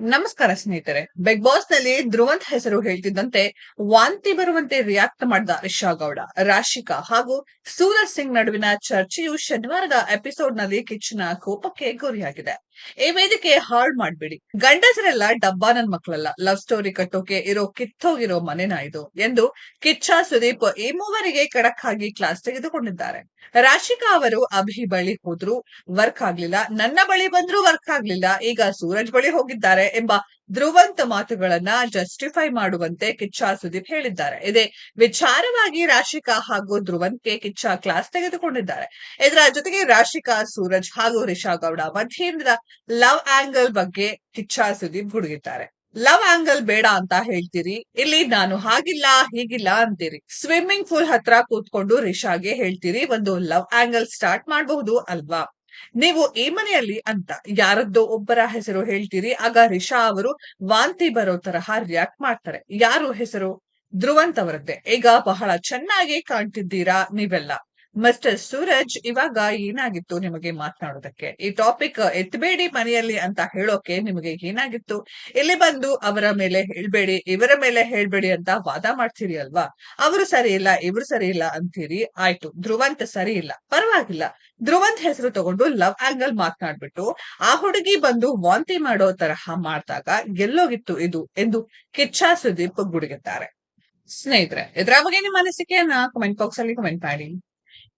ನಮಸ್ಕಾರ ಸ್ನೇಹಿತರೆ. ಬಿಗ್ ಬಾಸ್ನಲ್ಲಿ ಧ್ರುವಂತ್ ಹೆಸರು ಹೇಳ್ತಿದ್ದಂತೆ ವಾಂತಿ ಬರುವಂತೆ ರಿಯಾಕ್ಟ್ ಮಾಡಿದ ರಿಷಾ ಗೌಡ, ರಾಶಿಕಾ ಹಾಗೂ ಸೂರಜ್ ಸಿಂಗ್ ನಡುವಿನ ಚರ್ಚೆಯು ಶನಿವಾರದ ಎಪಿಸೋಡ್ನಲ್ಲಿ ಕಿಚ್ಚನ ಕೋಪಕ್ಕೆ ಗುರಿಯಾಗಿದೆ. ಈ ವೇದಿಕೆ ಹಾಳ್ ಮಾಡ್ಬಿಡಿ. ಗಂಡಸರೆಲ್ಲ ಡಬ್ಬಾ ನನ್ ಮಕ್ಕಳಲ್ಲ ಲವ್ ಸ್ಟೋರಿ ಕಟ್ಟೋಕೆ ಇರೋ, ಕಿತ್ತೋಗಿರೋ ಮನೆನ ಇದು ಎಂದು ಕಿಚ್ಚ, ಸುದೀಪ್ ಈ ಮೂವರಿಗೆ ಖಡಕ್ ಆಗಿ ಕ್ಲಾಸ್ ತೆಗೆದುಕೊಂಡಿದ್ದಾರೆ. ರಾಶಿಕಾ ಅವರು ಅಭಿ ಬಳಿ ಹೋದ್ರು ವರ್ಕ್ ಆಗ್ಲಿಲ್ಲ. ನನ್ನ ಬಳಿ ಬಂದ್ರು ವರ್ಕ್ ಆಗ್ಲಿಲ್ಲ. ಈಗ ಸೂರಜ್ ಬಳಿ ಹೋಗಿದ್ದಾರೆ ಎಂಬ ಧ್ರುವಂತ ಮಾತುಗಳನ್ನ ಜಸ್ಟಿಫೈ ಮಾಡುವಂತೆ ಕಿಚ್ಚ ಸುದೀಪ್ ಹೇಳಿದ್ದಾರೆ. ಇದೇ ವಿಚಾರವಾಗಿ ರಾಶಿಕಾ ಹಾಗೂ ಧ್ರುವಂತ್ಗೆ ಕಿಚ್ಚ ಕ್ಲಾಸ್ ತೆಗೆದುಕೊಂಡಿದ್ದಾರೆ. ಇದರ ಜೊತೆಗೆ ರಾಶಿಕಾ, ಸೂರಜ್ ಹಾಗೂ ರಿಷಾ ಗೌಡ ಮಧ್ಯೆಯಿಂದ ಲವ್ ಆಂಗಲ್ ಬಗ್ಗೆ ಕಿಚ್ಚ ಸುದೀಪ್ ಗುಡುಗಿದ್ದಾರೆ ಲವ್ ಆಂಗಲ್ ಬೇಡ ಅಂತ ಹೇಳ್ತೀರಿ, ಇಲ್ಲಿ ನಾನು ಹಾಗಿಲ್ಲ, ಹೀಗಿಲ್ಲ ಅಂತೀರಿ. ಸ್ವಿಮ್ಮಿಂಗ್ ಪೂಲ್ ಹತ್ರ ಕೂತ್ಕೊಂಡು ರಿಷಾಗೆ ಹೇಳ್ತೀರಿ, ಒಂದು ಲವ್ ಆಂಗಲ್ ಸ್ಟಾರ್ಟ್ ಮಾಡಬಹುದು ಅಲ್ವಾ? ನೀವು ಈ ಮನೆಯಲ್ಲಿ ಅಂತ ಯಾರದ್ದೋ ಒಬ್ಬರ ಹೆಸರು ಹೇಳ್ತೀರಿ, ಆಗ ರಿಷಾ ಅವರು ವಾಂತಿ ಬರೋ ತರಹ ರಿಯಾಕ್ಟ್ ಮಾಡ್ತಾರೆ. ಯಾರು ಹೆಸರು? ಧ್ರುವಂತ್ ಅವರದ್ದೇ. ಈಗ ಬಹಳ ಚೆನ್ನಾಗಿ ಕಾಣ್ತಿದ್ದೀರಾ ನೀವೆಲ್ಲ? ಮಿಸ್ಟರ್ ಸೂರಜ್ ಇವಾಗ ಏನಾಗಿತ್ತು ನಿಮಗೆ ಮಾತನಾಡೋದಕ್ಕೆ? ಈ ಟಾಪಿಕ್ ಎತ್ತಬೇಡಿ ಮನೆಯಲ್ಲಿ ಅಂತ ಹೇಳೋಕೆ ನಿಮಗೆ ಏನಾಗಿತ್ತು? ಇಲ್ಲಿ ಬಂದು ಅವರ ಮೇಲೆ ಹೇಳ್ಬೇಡಿ, ಇವರ ಮೇಲೆ ಹೇಳ್ಬೇಡಿ ಅಂತ ವಾದ ಮಾಡ್ತೀರಿ ಅಲ್ವಾ? ಅವರು ಸರಿ ಇಲ್ಲ, ಇವರು ಸರಿ ಇಲ್ಲ ಅಂತೀರಿ, ಆಯ್ತು. ಧ್ರುವಂತ್ ಸರಿ ಇಲ್ಲ. ಪರವಾಗಿಲ್ಲ. ಧ್ರುವಂತ್ ಹೆಸರು ತಗೊಂಡು ಲವ್ ಆಂಗಲ್ ಮಾತನಾಡ್ಬಿಟ್ಟು, ಆ ಹುಡುಗಿ ಬಂದು ವಾಂತಿ ಮಾಡೋ ತರಹ ಮಾಡ್ದಾಗ ಗೆಲ್ಲೋಗಿತ್ತು ಇದು ಎಂದು ಕಿಚ್ಚ ಸುದೀಪ್ ಗುಡುಗಿದ್ದಾರೆ. ಸ್ನೇಹಿತರೆ ಇದರ ಬಗ್ಗೆ ನಿಮ್ಮ ಅನಿಸಿಕೆಯನ್ನ ಕಮೆಂಟ್ ಬಾಕ್ಸ್ ಅಲ್ಲಿ ಕಮೆಂಟ್ ಮಾಡಿ.